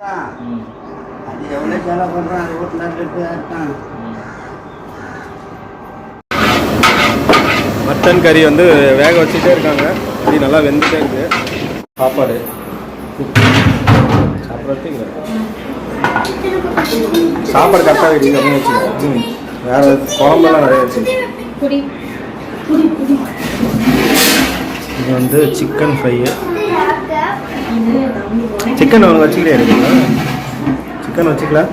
அது எவ்வளோ செலவு பண்ணுறோம் அது வீட்டில் இருக்கு அதுதான் மட்டன் கறி வந்து வேக வச்சுட்டே இருக்காங்க. கறி நல்லா வெந்துட்டே இருக்கு. சாப்பாடு. சாப்பிட்றதுக்கு சாப்பாடு கரெக்டாக இருக்குது அப்படின்னு வச்சுக்கோங்க வேற குழம்பெல்லாம் நிறைய வச்சு இது வந்து சிக்கன் ஃப்ரையு சிக்கன் அவனுக்கு வச்சுக்கிறேன் இருக்குங்களா சிக்கன் வச்சுக்கலாம்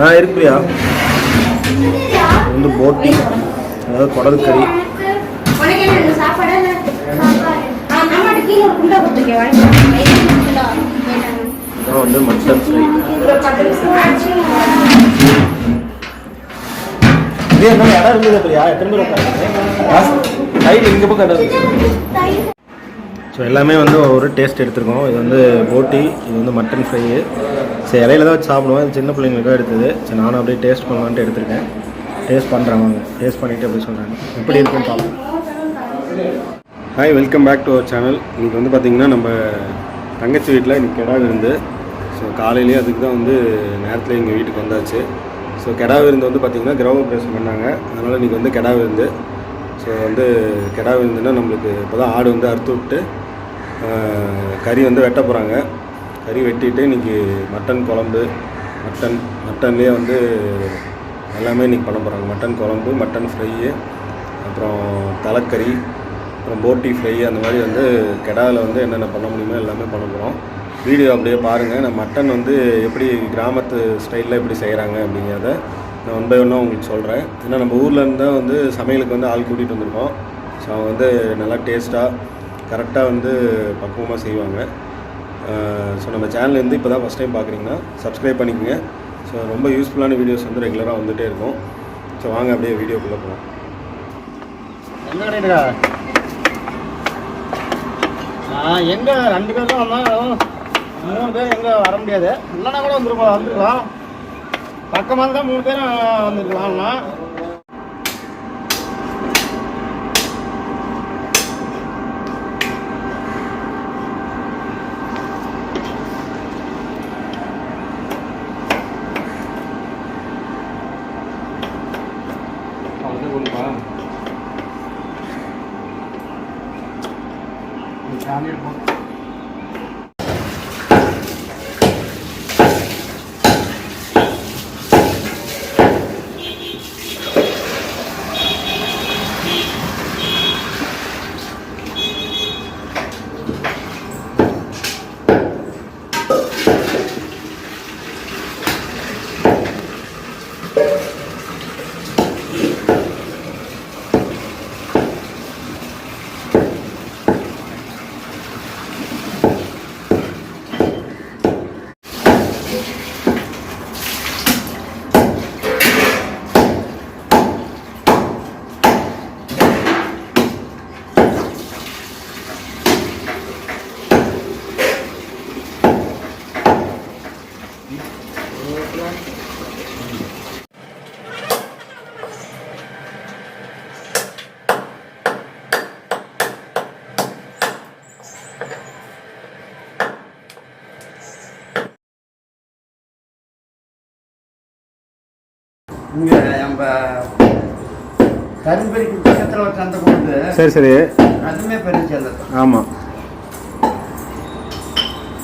ஆ இருக்குயா வந்து போட்டி. அதாவது குடல் கறி. வந்து மட்டன் ஃப்ரை இதே இடம் இருந்தது பிரியா? எத்தனை பேர் உட்காந்து சைடு இங்கே பக்கம் இடம் இருக்குது ஸோ எல்லாமே வந்து ஒரு டேஸ்ட் எடுத்திருக்கோம். இது வந்து போட்டி இது வந்து மட்டன் ஃப்ரை சரி இலையில தான் வச்சு சாப்பிடுவோம். இது சின்ன பிள்ளைங்களுக்காக எடுத்தது. சரி நானும் அப்படியே டேஸ்ட் பண்ணலான்ட்டு எடுத்திருக்கேன். டேஸ்ட் பண்ணுறாங்க டேஸ்ட் பண்ணிவிட்டு அப்படி சொல்கிறாங்க எப்படி இருக்குன்னு பார்ப்போம். Hi welcome back to our channel இன்றைக்கி வந்து பார்த்திங்கன்னா நம்ம தங்கச்சி வீட்டில் இன்னைக்கு கெடா விருந்து. ஸோ காலையிலேயே அதுக்கு தான் வந்து நேரத்தில் எங்கள் வீட்டுக்கு வந்தாச்சு. ஸோ கெடா விருந்து வந்து பார்த்திங்கன்னா கிரக பிரவேசம் பண்ணாங்க. அதனால் இன்றைக்கி வந்து கெடா விருந்து. ஸோ வந்து கெடா விருந்துன்னா நம்மளுக்கு இப்போ தான் ஆடு வந்து அறுத்து விட்டு கறி வந்து வெட்ட போகிறாங்க கறி வெட்டிட்டு இன்றைக்கி மட்டன் குழம்பு மட்டன் மட்டன்லேயே வந்து எல்லாமே இன்றைக்கி பண்ண போகிறாங்க மட்டன் குழம்பு மட்டன் ஃப்ரையு அப்புறம் தலைக்கறி அப்புறம் போட்டி ஃப்ரை அந்த மாதிரி வந்து கெடாவில் வந்து என்னென்ன பண்ண முடியுமோ எல்லாமே பண்ண போகிறோம் வீடியோ அப்படியே பாருங்கள் நான் மட்டன் வந்து எப்படி கிராமத்து ஸ்டைலில் எப்படி செய்கிறாங்க அப்படிங்கிறத நான் ஒன் பை ஒன்னாக உங்களுக்கு சொல்கிறேன் ஏன்னா நம்ம ஊரில் இருந்தால் வந்து சமையலுக்கு வந்து ஆள் கூட்டிகிட்டு வந்திருக்கோம். ஸோ அவங்க வந்து நல்லா டேஸ்ட்டாக கரெக்டாக வந்து பக்குவமாக செய்வாங்க. ஸோ நம்ம சேனல்லேருந்து இப்போ தான் ஃபஸ்ட் டைம் பார்க்குறீங்கன்னா சப்ஸ்கிரைப் பண்ணிக்கோங்க. ஸோ ரொம்ப யூஸ்ஃபுல்லான வீடியோஸ் வந்து ரெகுலராக வந்துகிட்டே இருக்கும். ஸோ வாங்க அப்படியே வீடியோக்குள்ளே போகலாம் எங்க கிடையா ரெண்டு பேர் தான் வந்தாலும் மூணு பேர் எங்கே? வர முடியாது. இல்லைன்னா கூட வந்துருக்கோம் வந்துருக்கலாம். பக்கமாக இருந்தால் மூணு பேரும் வந்துருக்கலாம்னா গানের ভক্ত இங்கே நம்ம கரும்பெரிக்கு பக்கத்தில் ஒரு சந்தை போகுது சரி சரி. அதுவுமே பெரிய சந்தை ஆமாம்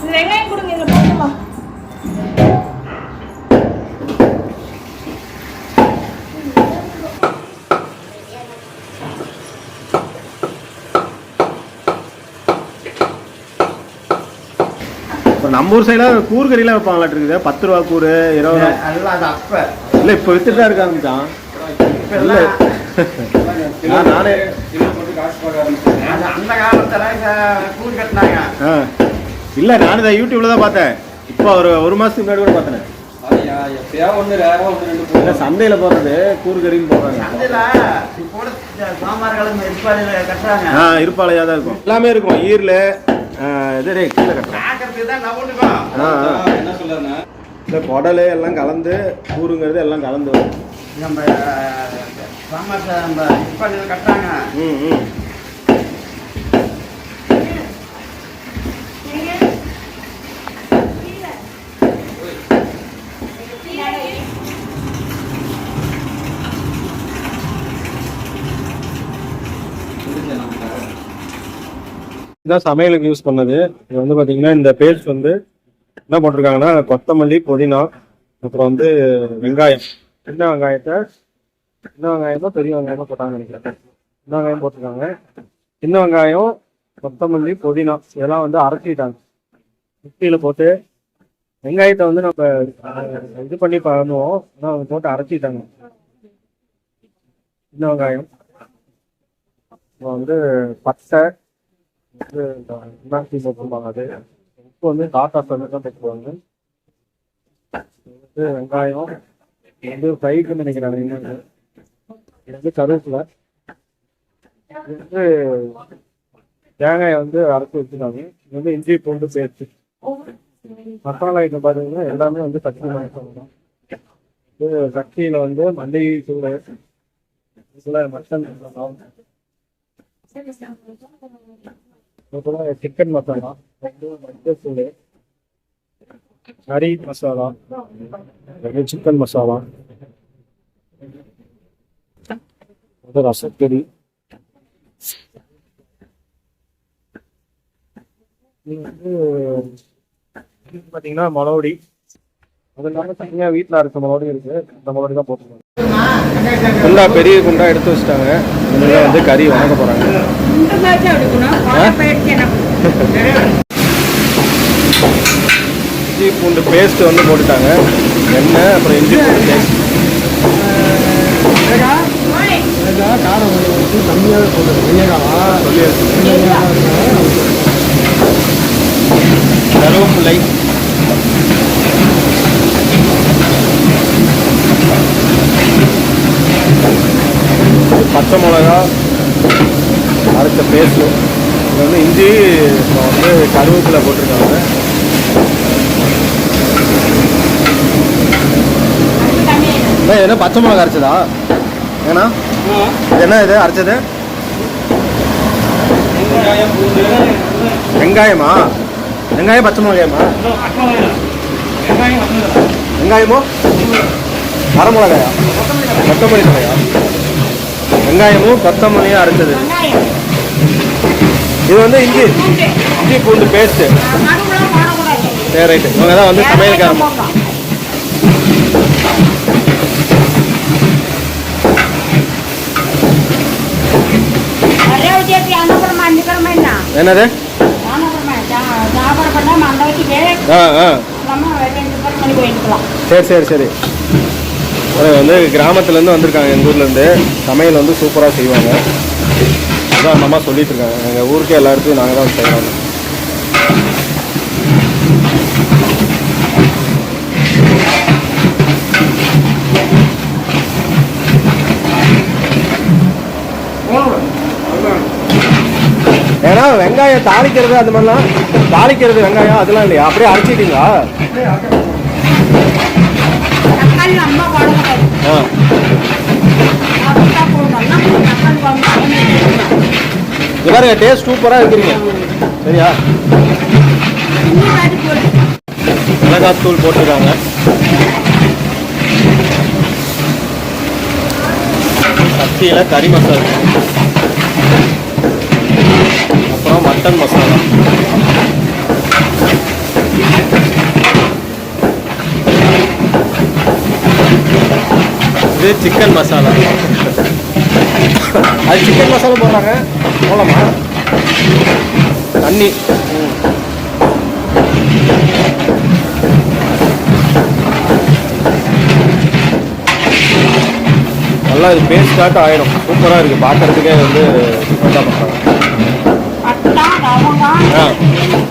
வெங்காயம் கொடுங்க இதில் போட்டுமா? இப்போ நம்ம ஊர் சைடில் கூறு கறிலாம் வைப்பாங்களாட்டு இருக்குது. பத்து ரூபா கூறு இருபது ரூபா. அது அப்போ. இல்லை இப்போ வித்துட்டு தான் இருக்காங்க தான் எல்லாம் நான் நானே அந்த காலத்தில் கட்டினாங்க. ஆ. இல்லை நான் இதை யூடியூப்ல தான் பார்த்தேன். இப்போ ஒரு ஒரு மாதத்துக்கு முன்னாடி கூட பார்த்தேன். இல்லை சந்தையில் போடுறது கூறு கறின்னு போடுறாங்க. சந்தையில் இப்போ கூட சாம்பார்களும் இருப்பாளில் கட்டுறாங்க. ஆ இருப்பாளையாக தான் இருக்கும். எல்லாமே இருக்கும். ஈரில் இது கீழே ஆ. இந்த குடலு எல்லாம் கலந்து கூறுங்கிறது எல்லாம் கலந்து வரும். நம்ம சாமத்தை ம் ம். இதான் சமையலுக்கு யூஸ் பண்ணது. இது வந்து பார்த்தீங்கன்னா இந்த பேஸ்ட் வந்து என்ன போட்டிருக்காங்கன்னா கொத்தமல்லி புதினா அப்புறம் வந்து வெங்காயம் சின்ன வெங்காயத்தை சின்ன வெங்காயம் பெரிய வெங்காயம் போட்டாங்க நினைக்கிறேன் சின்ன வெங்காயம் போட்டிருக்காங்க சின்ன வெங்காயம் கொத்தமல்லி புதினா இதெல்லாம் வந்து அரைச்சிட்டாங்க மிக்சியில் போட்டு வெங்காயத்தை வந்து நம்ம இது பண்ணி பண்ணுவோம் ஆனால் அவங்க போட்டு அரைச்சிட்டாங்க சின்ன வெங்காயம் அப்புறம் வந்து பட்டை வந்து இன்னாசி போட்டிருப்பாங்க அது உப்பு வந்து டாட்டா சொல்லி தான் போட்டுருவாங்க இது வந்து வெங்காயம் இது வந்து ஃப்ரைக்குன்னு நினைக்கிறேன் இன்னொன்று இது வந்து கருவேப்பிலை. இது வந்து தேங்காயை வந்து அரைச்சி வச்சுருக்காங்க. இது வந்து இஞ்சி பூண்டு பேஸ்ட் மசாலா ஐட்டம் பார்த்தீங்கன்னா எல்லாமே வந்து சக்தி மசாலா இது சக்தியில் வந்து மல்லிகை சூடு இதில் மட்டன் அப்புறம் சிக்கன் மசாலா ரெண்டு மஞ்சள் கறி மசாலா சிக்கன் மசாலா ரசக்கறி நீங்கள் வந்து பார்த்தீங்கன்னா மலோடி. அது இல்லாமல் தனியாக வீட்டில் இருக்க மலோடி இருக்கு. இந்த மலோடி தான் போட்டுருக்காங்க ஃபுல்லாக பெரிய குண்டாக எடுத்து வச்சுட்டாங்க. இதில் வந்து கறி வாங்க போகிறாங்க இஞ்சி பூண்டு பேஸ்ட் வந்து போட்டுட்டாங்க. எண்ணெய் அப்புறம் இஞ்சி பூண்டு பேஸ்ட் காரம் கம்மியாக கருவேப்பிலை. பச்சை மிளகா. அரைச்ச பேஸ்ட்டு இது வந்து இஞ்சி அப்புறம் வந்து கருவேப்பிலை போட்டிருக்காங்க. இல்லை என்ன பச்சை மிளகா அரைச்சதா? ஏன்னா என்ன இது அரைச்சது? வெங்காயமா? வெங்காயம் பச்சை மிளகாயமா? வெங்காயமோ? அரை மிளகாயா? கொத்தமல்லி மிளகாயா? வெங்காயமும் கொத்தமல்லியும் அரைச்சது. இது வந்து இஞ்சி. இஞ்சி பூண்டு பேஸ்ட்டு சரி ரைட்டு. இவங்க தான் வந்து சமையல்காரமா என்னது? சரி சரி சரி. வந்து கிராமத்துலேருந்து வந்திருக்காங்க எங்கள் ஊர்லேருந்து. சமையல் வந்து சூப்பராக செய்வாங்க. அம்மா சொல்லிட்டு இருக்காங்க. எங்கள் ஊருக்கே எல்லாருக்கும் நாங்கள் தான் செய்வாங்க ஏன்னா வெங்காயம் தாளிக்கிறது அந்த மாதிரிலாம் தாளிக்கிறது வெங்காயம் அதெல்லாம் இல்லையா? அப்படியே அரைச்சிட்டீங்களா? ஆ. இது பாருங்க டேஸ்ட் சூப்பராக இருக்கிறீங்க சரியா? மிளகாய் தூள் மிளகாத்தூள் போட்டிருக்காங்க. கத்தியில் கறி மசாலா. அப்புறம் மட்டன் மசாலா. இது சிக்கன் மசாலா. அது சிக்கன் மசாலா போடுறாங்க. போலாமா? தண்ணி. நல்லா இது பேஸ்டாட்டம் ஆயிடும். சூப்பராக இருக்குது பார்க்கறதுக்கே வந்து டிஃப்ரெண்ட்டாக பண்ணுறாங்க பட்டா லவங்கம் ஆ.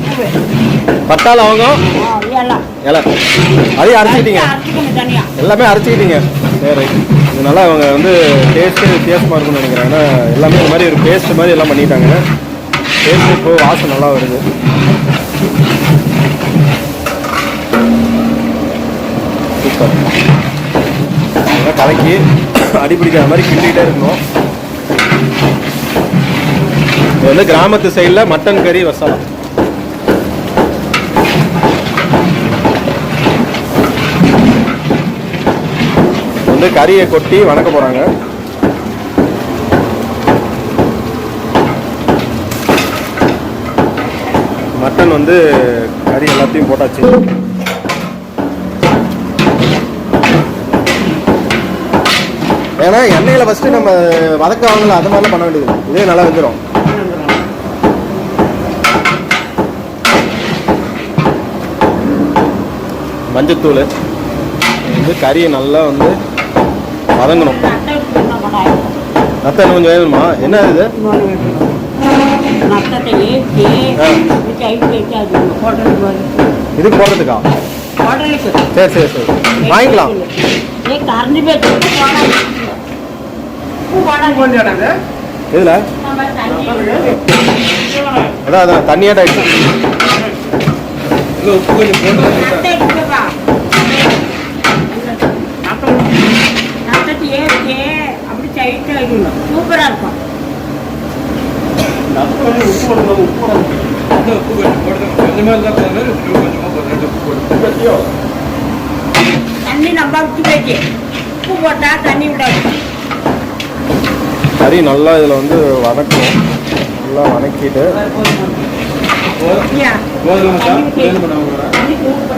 பூவு பட்டா லவங்கம் ஆ, எல்லாம் இலை. அதையும் அரைச்சிக்கிட்டீங்க. எல்லாமே அரைச்சிக்கிட்டீங்க. சரி அதனால் அவங்க வந்து டேஸ்ட்டு வித்தியாசமாக இருக்கும்னு நினைக்கிறேன். ஏன்னா எல்லாமே இந்த மாதிரி ஒரு பேஸ்ட் மாதிரி எல்லாம் பண்ணிட்டாங்க. டேஸ்ட் இப்போ வாசம் நல்லா வருது. சூப்பர். நல்லா கலக்கி அடிப்பிடிக்காத மாதிரி கிண்டிகிட்டே இருக்கணும். இது வந்து கிராமத்து சைடில் மட்டன் கறி மசாலா வந்து கறியை கொட்டி வணக்க போகிறாங்க மட்டன் வந்து கறி எல்லாத்தையும் போட்டாச்சு. ஏன்னா எண்ணெயில் ஃபஸ்ட்டு நம்ம வதக்க வாங்கல அது மாதிரிலாம் பண்ண வேண்டியது இதே நல்லா வெந்துடும் மஞ்சத்தூள். வந்து கறியை நல்லா வந்து வதங்கணும். நத்தை கொஞ்சம் வேணுமா? என்ன இது? இது போடுறதுக்கா? சரி சரி சரி. வாங்கிக்கலாம். இதில் அதான் அதான். தண்ணியாட்டாயிடுச்சு டைட்டாக வைக்கணும் சூப்பராக இருக்கும். தண்ணி நம்ம விட்டு போயிட்டு உப்பு போட்டால் தண்ணி விடாது. கறி நல்லா இதில் வந்து வதக்கணும் நல்லா வதக்கிட்டு.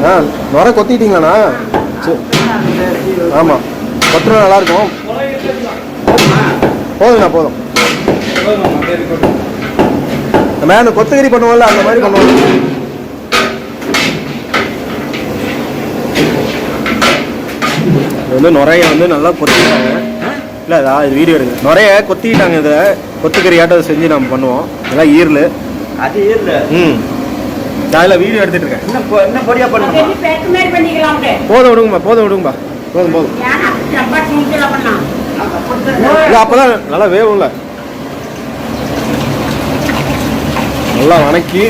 ஆ நுர கொத்திட்டீங்களாண்ணா? சரி ஆமாம் கொத்துனா நல்லா இருக்கும். போதுங்கண்ணா போதும். அந்த கொத்தகரி பண்ணுவோம்ல அந்த மாதிரி பண்ணுவோம் இது வந்து நுரைய வந்து நல்லா கொத்திட்டாங்க. இல்லை அதா இது வீடியோ எடுங்க. நுரைய கொத்திட்டாங்க இதில். கொத்துக்கறியாட்டம் செஞ்சு நம்ம பண்ணுவோம். இதெல்லாம் ஈரல். அது இல்ல ம். நான் வீடியோ எடுத்துட்டு இருக்கேன். இன்னும் பொடியா அது. போதும் விடுங்கம்மா போதும் விடுங்கப்பா. போதும் போதும். ஏன்னா அப்பதான் நல்லா வேகும்ல. நல்லா வணக்கி.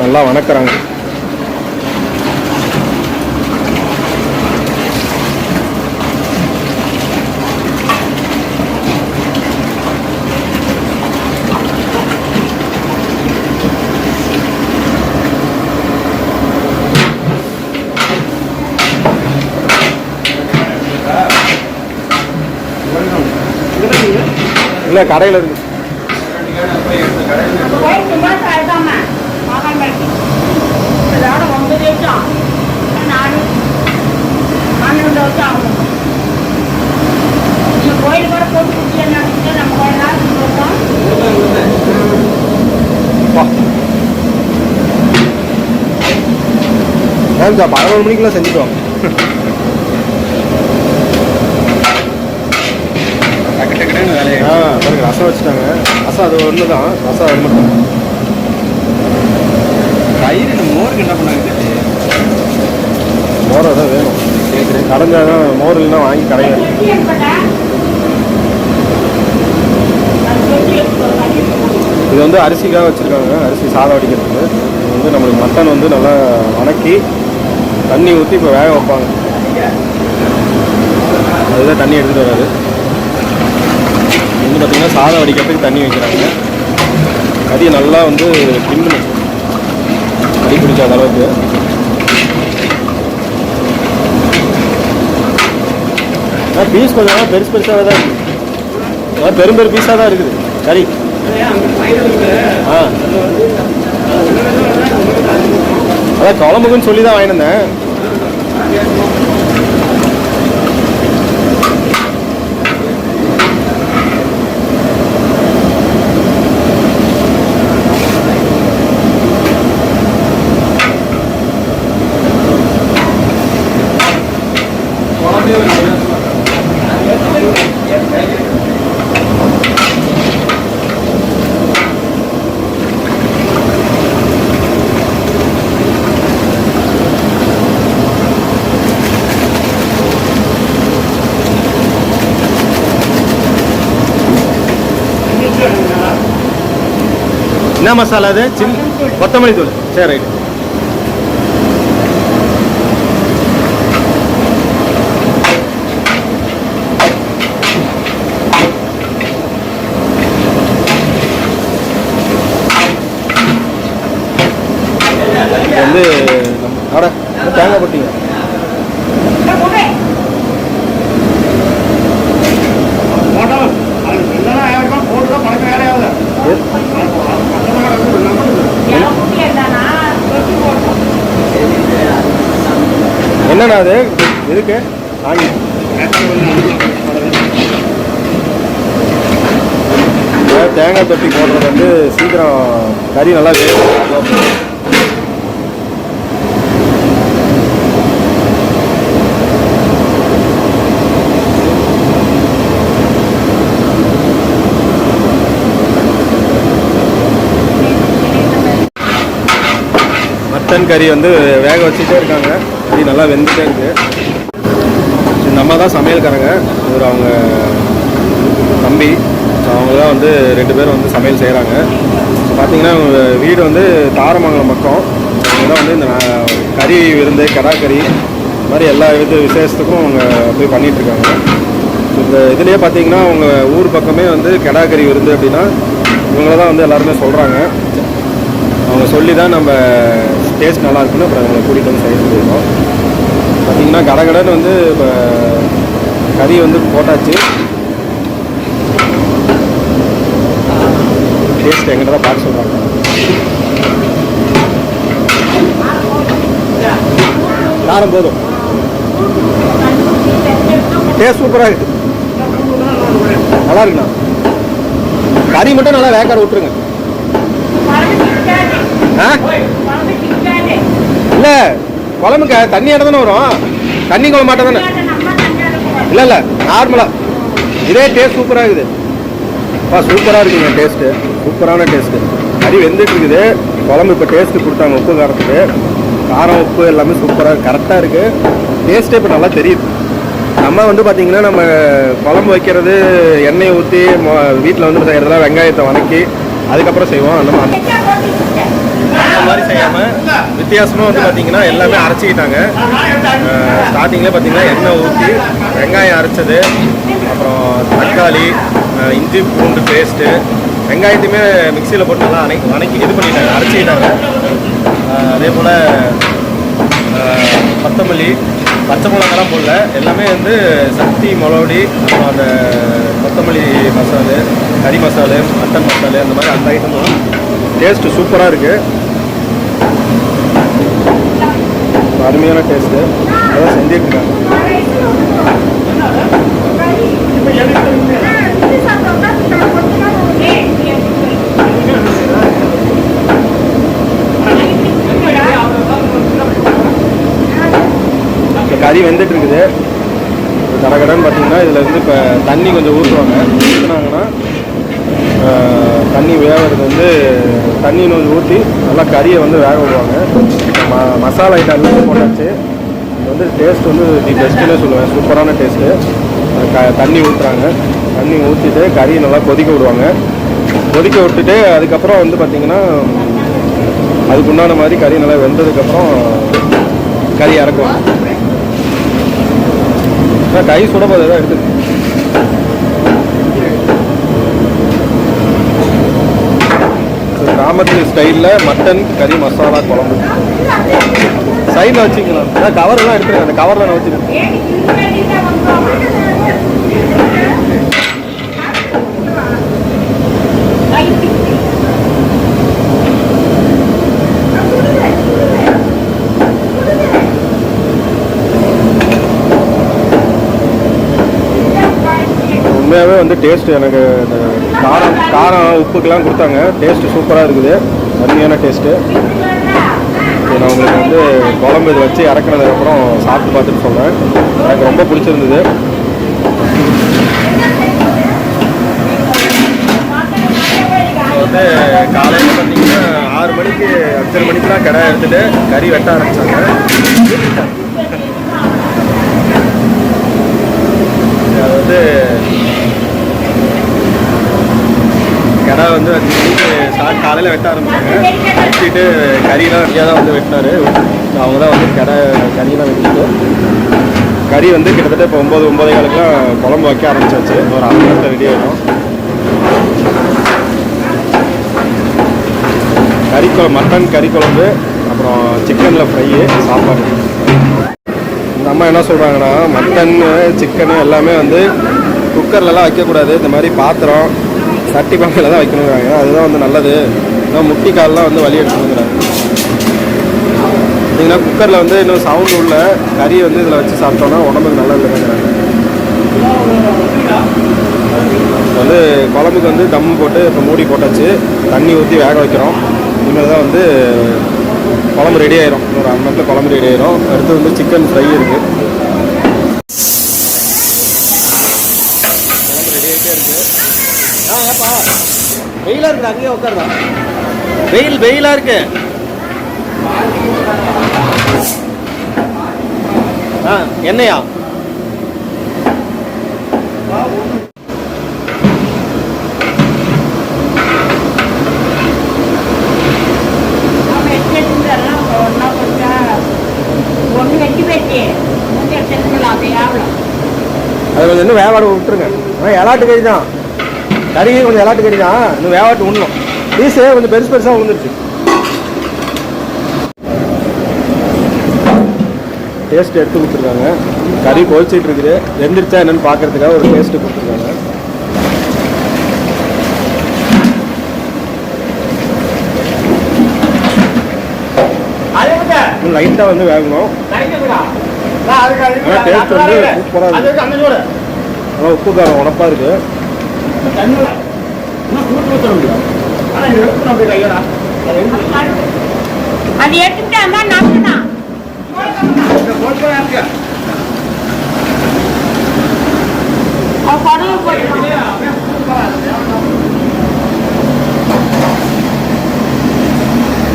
நல்லா வணக்கிறாங்க. வருஷம் ஆகும் நீ கோயில் கூட போட்டு குடிச்சு என்ன நம்ம கோயிலாம் வருஷம் சார் பதினொரு மணிக்கெல்லாம் செஞ்சுட்டோம். ஆ பாருங்க ரசம் வச்சுட்டாங்க. ரசம் அது ஒன்று தான் ரசம் அது மட்டும். தயிர் மோருக்கு என்ன பண்ணாங்க மோர் தான் வேணும். கேட்குறேன் கடைஞ்சால் தான் மோர் இல்லைன்னா வாங்கி எடுத்துக்கோ இது வந்து அரிசிக்காக வச்சுருக்காங்க. அரிசி சாதம் வடிக்கிறதுக்கு. இது வந்து நம்மளுக்கு மட்டன் வந்து நல்லா வணக்கி தண்ணி ஊற்றி இப்போ வேக வைப்பாங்க. அதுதான் தண்ணி எடுத்துகிட்டு வராது. வந்து பார்த்திங்கன்னா சாதம் வடிக்கிறதுக்கு தண்ணி வைக்கிறாங்க. கறியை நல்லா வந்து கிண்டணும். கறி பிடிக்காத அளவுக்கு. பீஸ் கொஞ்சம் பெருசு பெருசாக தான் இருக்குது அதான் பெரும் பெரும் பீஸாக தான் இருக்குது. கறி ஆ. அதான் குழம்புக்குன்னு சொல்லி தான் வாங்கினேன். மசாலா அது சில்லி கொத்தமல்லி தூள். சரி ரைட்டு இது வந்து நம்ம அட என்ன தேங்காய் போட்டீங்க என்னண்ணா அது? எதுக்கு? வாங்க. தேங்காய் தொட்டி போடுறது வந்து சீக்கிரம் கறி நல்லா வேணும் மட்டன் கறி வந்து வேக வச்சுட்டே இருக்காங்க. கறி நல்லா வெந்துட்டே இருக்கு. நம்ம தான் சமையல்காரங்க. இவர் அவங்க தம்பி. அவங்க தான் வந்து ரெண்டு பேரும் வந்து சமையல் செய்கிறாங்க பார்த்தீங்கன்னா வீடு வந்து தாரமங்கலம் பக்கம். அவங்க தான் வந்து இந்த கறி விருந்து கடா கறி இந்த மாதிரி எல்லா வித விசேஷத்துக்கும் அவங்க போய் பண்ணிகிட்ருக்காங்க இந்த இதுலேயே பார்த்தீங்கன்னா அவங்க ஊர் பக்கமே வந்து கடா கறி விருந்து அப்படின்னா இவங்கள தான் வந்து எல்லாருமே சொல்கிறாங்க அவங்க சொல்லி தான் நம்ம டேஸ்ட் நல்லா இருக்குன்னு அப்புறம் அவங்களை கூட்டிகிட்டு வந்து செய்ய சொல்லியிருக்கோம் பார்த்தீங்கன்னா கடகடன்னு வந்து இப்போ கறி வந்து போட்டாச்சு. டேஸ்ட் எங்கிட்ட தான் பார்க்க சொல்கிறாங்க காரம் போதும். டேஸ்ட் சூப்பராக இருக்குது நல்லா இருக்குண்ணா. கறி மட்டும் நல்லா வேக்கார விட்டுருங்க. ஆ? இல்லை குழம்புக்கு தண்ணி இடம் தானே வரும். தண்ணி குழம்பு மாட்டோம் தானே. இல்லை இல்லை நார்மலாக இதே டேஸ்ட் சூப்பராக இருக்குது. அப்பா சூப்பராக இருக்குங்க டேஸ்ட்டு சூப்பரான டேஸ்ட்டு கறி வெந்துட்டு இருக்குது. குழம்பு இப்போ டேஸ்ட்டு கொடுத்தாங்க உப்பு காரத்துக்கு. காரம் உப்பு எல்லாமே சூப்பராக கரெக்டாக இருக்குது டேஸ்ட்டே இப்போ நல்லா தெரியுது. நம்ம வந்து பார்த்திங்கன்னா நம்ம குழம்பு வைக்கிறது எண்ணெயை ஊற்றி வீட்டில் வந்து செய்கிறதெல்லாம் வெங்காயத்தை வதக்கி அதுக்கப்புறம் செய்வோம். நம்ம அந்த மாதிரி செய்யாமல் வித்தியாசமாக வந்து பார்த்தீங்கன்னா எல்லாமே அரைச்சிக்கிட்டாங்க. ஸ்டார்டிங்கில் பார்த்தீங்கன்னா எண்ணெய் ஊற்றி வெங்காயம் அரைச்சது அப்புறம் தக்காளி இஞ்சி பூண்டு பேஸ்ட்டு வெங்காயத்தையுமே மிக்சியில் போட்டு நல்லா அணை வணக்கி இது பண்ணிட்டாங்க அரைச்சிக்கிட்டாங்க. அதே போல் கொத்தமல்லி பச்சை மிளகாலாம் போடல. எல்லாமே வந்து சக்தி மொளோடி அப்புறம் அந்த கொத்தமல்லி மசாலு கறி மசாலு மட்டன் மசாலு அந்த மாதிரி அந்த ஐட்டமும் டேஸ்ட்டு சூப்பராக இருக்குது அருமையான டேஸ்ட்டு அதான் செஞ்சுட்டு இருக்காங்க இப்போ கறி வெந்துட்டு இருக்குது கடகடன்னு பார்த்தீங்கன்னா இதில் வந்து இப்போ தண்ணி கொஞ்சம் ஊற்றுவாங்க ஊற்றுனாங்கன்னா தண்ணி வேகிறது வந்து தண்ணி கொஞ்சம் ஊற்றி நல்லா கறியை வந்து வேக விடுவாங்க. ம மசாலா ஐட்டம் எல்லாமே போட்டாச்சு இது வந்து டேஸ்ட் வந்து தி பெஸ்ட்டுன்னு சொல்லுவேன். சூப்பரான டேஸ்ட்டு க தண்ணி ஊற்றுறாங்க தண்ணி ஊற்றிட்டு கறியை நல்லா கொதிக்க விடுவாங்க. கொதிக்க விட்டுட்டு அதுக்கப்புறம் வந்து பார்த்திங்கன்னா அதுக்கு உண்டான மாதிரி கறி நல்லா வெந்ததுக்கப்புறம் கறி இறக்குவாங்க ஆனால் கை சுடப்பதை தான் எடுத்து கிராமத்து ஸ்டைலில் மட்டன் கறி மசாலா குழம்பு. சைடில் வச்சுக்கலாம் அதான் கவர்லாம் எடுத்துருக்கேன் அந்த கவரில் நான் வச்சுருக்கேன் உண்மையாகவே வந்து டேஸ்ட் எனக்கு இந்த காரம் காரம் உப்புக்கெல்லாம் கொடுத்தாங்க. டேஸ்ட்டு சூப்பராக இருக்குது. அருமையான டேஸ்ட்டு நான் உங்களுக்கு வந்து குழம்பு இதை வச்சு இறக்குனதுக்கப்புறம் சாப்பிட்டு பார்த்துட்டு சொல்கிறேன் எனக்கு ரொம்ப பிடிச்சிருந்தது. வந்து காலையில் பார்த்தீங்கன்னா ஆறு மணிக்கு அஞ்சரை மணிக்கெலாம் கடை எடுத்துகிட்டு கறி வெட்ட ஆரம்பிச்சாங்க. அது வந்து கடை வந்து வச்சுட்டு ஸ்டார்ட் காலையில் வெட்ட ஆரம்பிச்சாங்க. வச்சுட்டு கறியெல்லாம் ரெடியாக தான் வந்து வெட்டினாரு. அவங்க தான் வந்து கடை கறியெல்லாம் வெட்டிட்டு கறி வந்து கிட்டத்தட்ட இப்போ ஒம்பது ஒம்பது காலுக்குலாம் குழம்பு வைக்க ஆரம்பிச்சாச்சு. ஒரு அரை மணி ரெடி ஆகிடும் கறி குழம்பு மட்டன் கறி குழம்பு அப்புறம் சிக்கனில் ஃப்ரையு சாப்பாடு இந்த அம்மா என்ன சொல்கிறாங்கன்னா மட்டன் சிக்கனு எல்லாமே வந்து குக்கர்லலாம் வைக்கக்கூடாது. இந்த மாதிரி பாத்திரம் சட்டி பானையில் தான் வைக்கணுங்கிறாங்க அதுதான் வந்து நல்லது. ஏன்னா முட்டி கால்லாம் வந்து வலி எடுக்கணுங்கிறாங்க பார்த்தீங்கன்னா குக்கரில் வந்து இன்னும் சவுண்ட் உள்ள கறி வந்து இதில் வச்சு சாப்பிட்டோன்னா உடம்புக்கு நல்லது இல்லைங்கிறாங்க. வந்து குழம்புக்கு வந்து தம் போட்டு இப்போ மூடி போட்டாச்சு. தண்ணி ஊற்றி வேக வைக்கிறோம். இனிமேல் தான் வந்து குழம்பு ரெடி ஆயிரும். ஒரு அரை மணி குழம்பு ரெடி ஆயிரும். அடுத்து வந்து சிக்கன் ஃப்ரை இருக்குது குழம்பு ரெடி ஆகிட்டே இருக்குது ஆ ஏப்பா வெயிலாக இருக்குது அங்கேயே உட்காருதான் வெயில் வெயிலாக இருக்கு. ஆ என்னையா? அது கொஞ்சம் இன்னும் வேவாடு விட்டுருங்க. ஆனால் எலாட்டு கறி தான். கறி கொஞ்சம் எலாட்டு கறி தான் இன்னும் வேவாட்டு உண்ணும். பீஸு கொஞ்சம் பெருசு பெருசாக விழுந்துருச்சு டேஸ்ட் எடுத்து கொடுத்துருக்காங்க. கறி கொதிச்சிட்டு இருக்குது. வெந்திருச்சா என்னன்னு பார்க்கறதுக்காக ஒரு டேஸ்ட்டு கொடுத்துருக்காங்க. லைட்டாக வந்து வேகணும். ஆனால் டேஸ்ட் வந்து சூப்பராக இருக்குது ஆனால் உப்பு காரம் உடப்பாக இருக்குது தண்ணி இன்னும் கூட்டு ஊற்ற முடியும் ஆனால் இது எடுக்கணும் அப்படி அது எடுத்துட்டு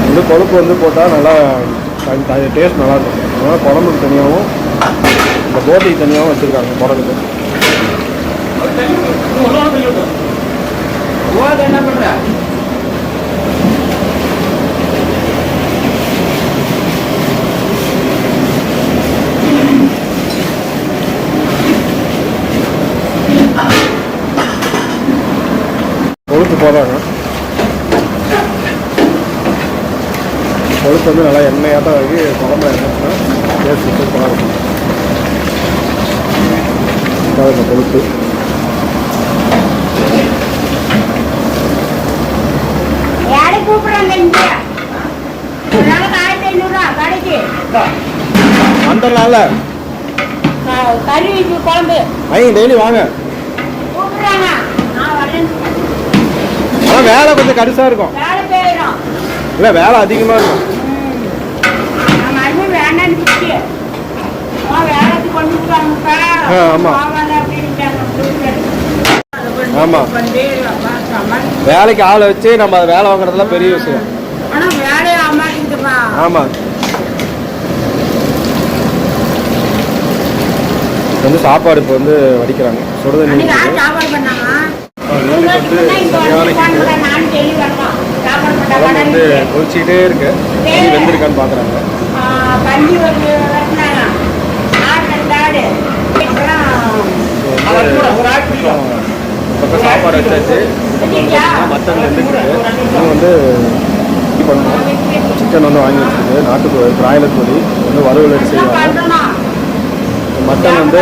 வந்து கொழுப்பு வந்து போட்டால் நல்லா டேஸ்ட் நல்லா இருக்கும். அதனால் குழம்புக்கு தனியாகவும் இந்த போட்டிக்கு தனியாகவும் வச்சுருக்காங்க குழம்புக்கு என்ன பண்ற கொழுப்பு வந்து நல்லா எண்ணெயாக தான் ஆகி குழம்புல எண்ணெய்னா டேஸ்ட் சூப்பராக இருக்கும். வந்துடலாம்ல கறி குழம்பு டெய்லி வாங்க. ஆனால் வேலை கொஞ்சம் கடுசாக இருக்கும். இல்லை வேலை அதிகமாக இருக்கும். வேலைக்கு ஆளை வச்சு நம்ம வேலை வாங்குறதுலாம் பெரிய விஷயம். ஆமாம் வந்து சாப்பாடு இப்போ வந்து வடிக்கிறாங்க. பண்ணாங்க? வீட்டுக்கு வந்து சரியான வந்து கொதிச்சிக்கிட்டே இருக்கு. வெந்திருக்கான்னு பார்க்குறாங்க சாப்பாடு வச்சாச்சு? மட்டன் வெந்துருக்கு இன்னும் வந்து இது பண்ணணும் சிக்கன் வந்து வாங்கி வச்சுருக்கு நாட்டுக்கோழி பிராய்லர் கோழி வந்து வறுவல் அடி செய்வாங்க மட்டன் வந்து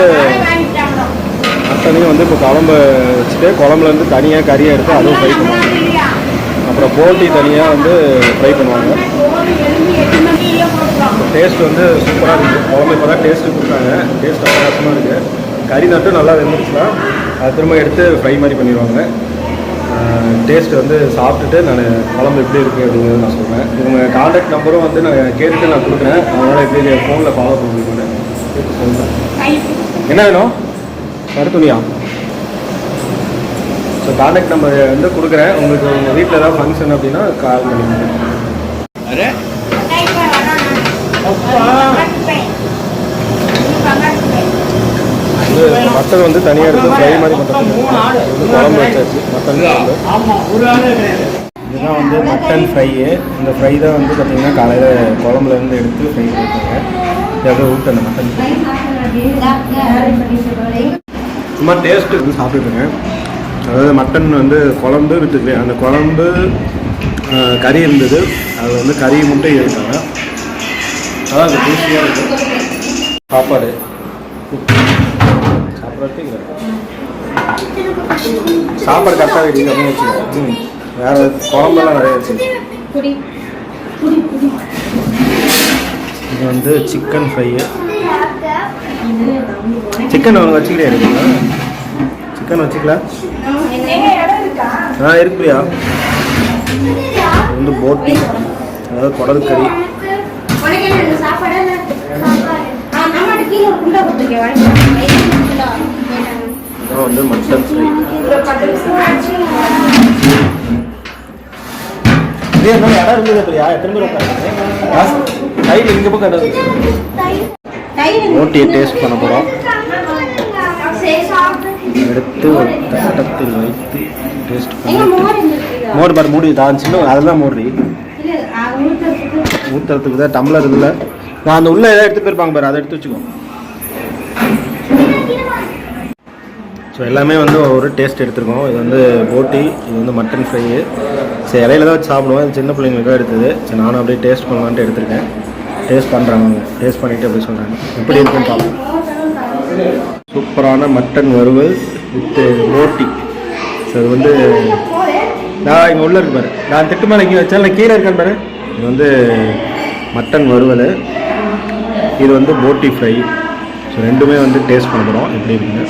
மட்டனையும் வந்து இப்போ குழம்பு வச்சுட்டு குழம்புலேருந்து தனியாக கறியை எடுத்து அதுவும் ஃப்ரை பண்ணுவாங்க அப்புறம் போட்டி தனியாக வந்து ஃப்ரை பண்ணுவாங்க டேஸ்ட் வந்து சூப்பராக இருக்குது குழம்பு இப்போ தான் டேஸ்ட்டு கொடுத்தாங்க டேஸ்ட் அட்டகாசமாக இருக்குது கறி நட்டு நல்லா வெந்துருச்சுன்னா அது திரும்ப எடுத்து ஃப்ரை மாதிரி பண்ணிடுவாங்க. டேஸ்ட் வந்து சாப்பிட்டுட்டு நான் குழம்பு எப்படி இருக்குது அப்படிங்கிறத நான் சொல்கிறேன் இவங்க காண்டாக்ட் நம்பரும் வந்து நான் கேட்டுட்டு நான் கொடுக்குறேன். அதனால் எப்படி ஃபோனில் ஃபாலோ பண்ணிக்கோங்க சொல்கிறேன் கை என்ன வேணும்? கருத்துணியா? ஸோ காண்டாக்ட் நம்பர் வந்து கொடுக்குறேன். உங்களுக்கு உங்கள் வீட்டில் ஏதாவது ஃபங்க்ஷன் அப்படின்னா கால் பண்ணிக்கோங்க கை போய் வரோம் நான். கட்டுப்பேன். இது பங்காட்டுப்பேன். வந்து மட்டன் வந்து தனியாக எடுத்து ஃப்ரை மாதிரி மட்டும் வந்து குழம்பு வச்சாச்சு. மட்டன் இதுதான் வந்து மட்டன் ஃப்ரையு இந்த ஃப்ரை தான் வந்து பார்த்தீங்கன்னா காலையில் குழம்புலேருந்து எடுத்து ஃப்ரை பண்ணிருக்காங்க இதை விட்டு அந்த மட்டன். சும்மா டேஸ்ட்டு வந்து சாப்பிட்டுருக்கேன் அதாவது மட்டன் வந்து குழம்பு வித்து அந்த குழம்பு கறி இருந்தது. அதில் வந்து கறி முட்டை எடுத்தாங்க. அதான் அது டேஸ்டியாக இருக்குது சாப்பாடு. சாப்பாடு கரெக்டாக வைக்கிங்க அப்படின்னு வச்சுக்கோங்க. ம். வேறு குழம்பெல்லாம் நிறைய வச்சுக்கோங்க. இது வந்து சிக்கன் ஃப்ரை சிக்கன் உனக்கு வச்சுக்கிட்டே இருக்குங்களா? சிக்கன் வச்சுக்கலாம் ஆ இருக்கு பிரியா இது வந்து போட்டி. அதாவது குடல் கறி. அப்புறம் வந்து மட்டன் ஃப்ரை. இதே என்ன இடம் இருந்தது பிரியா? எத்தனை பேர் உட்காந்து சைடு இங்கே பக்கம் இடம் இருக்குது போட்டியை டேஸ்ட் பண்ண போகிறோம் எடுத்து ஒரு தட்டத்தில் வைத்து டேஸ்ட் பண்ணி மோடு பாரு மூடி தான் சின்ன அதெல்லாம் மூடி ஊற்றுறதுக்கு தான் டம்ளர் இதில் நான் அந்த உள்ள எதாவது எடுத்து போயிருப்பாங்க பாரு அதை எடுத்து வச்சுக்கோ. ஸோ எல்லாமே வந்து ஒரு டேஸ்ட் எடுத்திருக்கோம். இது வந்து போட்டி இது வந்து மட்டன் ஃப்ரை சரி இலையில தான் வச்சு சாப்பிடுவோம். இது சின்ன பிள்ளைங்களுக்காக எடுத்தது. சரி நானும் அப்படியே டேஸ்ட் பண்ணலான்ட்டு எடுத்திருக்கேன். டேஸ்ட் பண்ணுறாங்க டேஸ்ட் பண்ணிவிட்டு அப்படி சொல்கிறாங்க எப்படி இருக்குன்னு பார்ப்போம். சூப்பரான மட்டன் வறுவல் வித் போட்டி ஸோ இது வந்து நான் இங்கே உள்ளே இருக்கு நான் திட்டு மேலே இங்கே வச்சேன் கீழே இருக்கேன் பாரு. இது வந்து மட்டன் வறுவல். இது வந்து போட்டி ஃப்ரை ஸோ ரெண்டுமே வந்து டேஸ்ட் பண்ண போகிறோம் எப்படி இருக்குங்க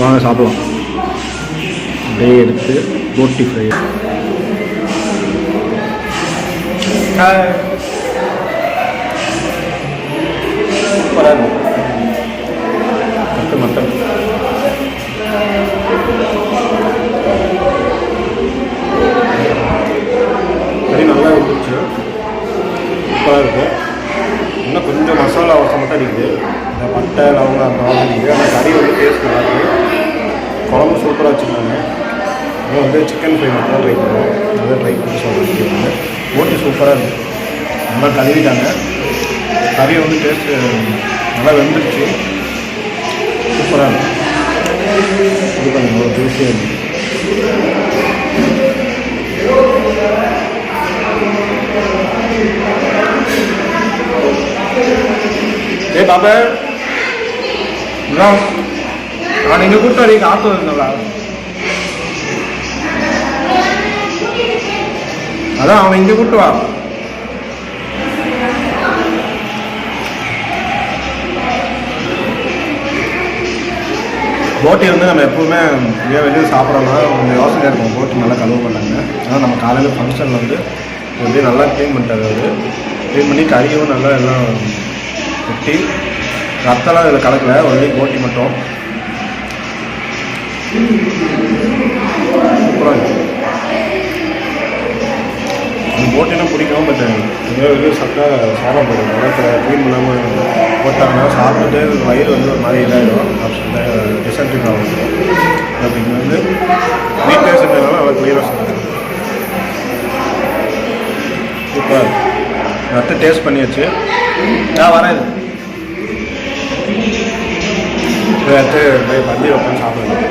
வாங்க சாப்பிடலாம். அப்படியே எடுத்து போட்டி ஃப்ரை மட்டன் மட்டன். கழுவிட்டாங்க. கறி வந்து டேஸ்ட்டு நல்லா வெந்துருச்சு. சூப்பராக இருக்கும் இது பண்ணுங்க ஒரு டேஸ்டியாக இருக்குது ஏ பாபா நான் இங்கே கூப்பிட்டு வரீங்க ஆத்தம் இருந்தவளா அதான் அவனை இங்கே கூப்பிட்டு வா. போட்டி வந்து நம்ம எப்பவுமே இதே வெளியே சாப்பிட்றோம்னா கொஞ்சம் யோசனையாக இருக்கும். போட்டி நல்லா கழுவ பண்ணாங்க ஆனால் நம்ம காலையில் ஃபங்க்ஷனில் வந்து வந்து நல்லா க்ளீன் பண்ணிட்டாரு அவர். க்ளீன் பண்ணி கறியும் நல்லா எல்லாம் கொட்டி ரத்தம்லாம் இதில் கலக்கல. ஒன்லி போட்டி மட்டும். அப்புறம் இருக்கு அந்த போட்டினா பிடிக்கும் பட் எங்கேயோ வெளியே சாப்பிட்டா சாரம் போடும் நல்லா க்ளீன் பண்ணாமல் போட்டாங்கன்னா சாப்பிட்டுட்டு வயிறு வந்து ஒரு மாதிரி இதாகிடும் டிசன்ட்ரி ப்ராப்ளம் பட் வந்து வீட்டில் செஞ்சதுனால நல்லா க்ளியராக சொன்னாங்க சூப்பராக நட்டு டேஸ்ட் பண்ணியாச்சு. நான் வரேன். இது. எடுத்து பந்தி வைப்பேன் சாப்பிடுவேன்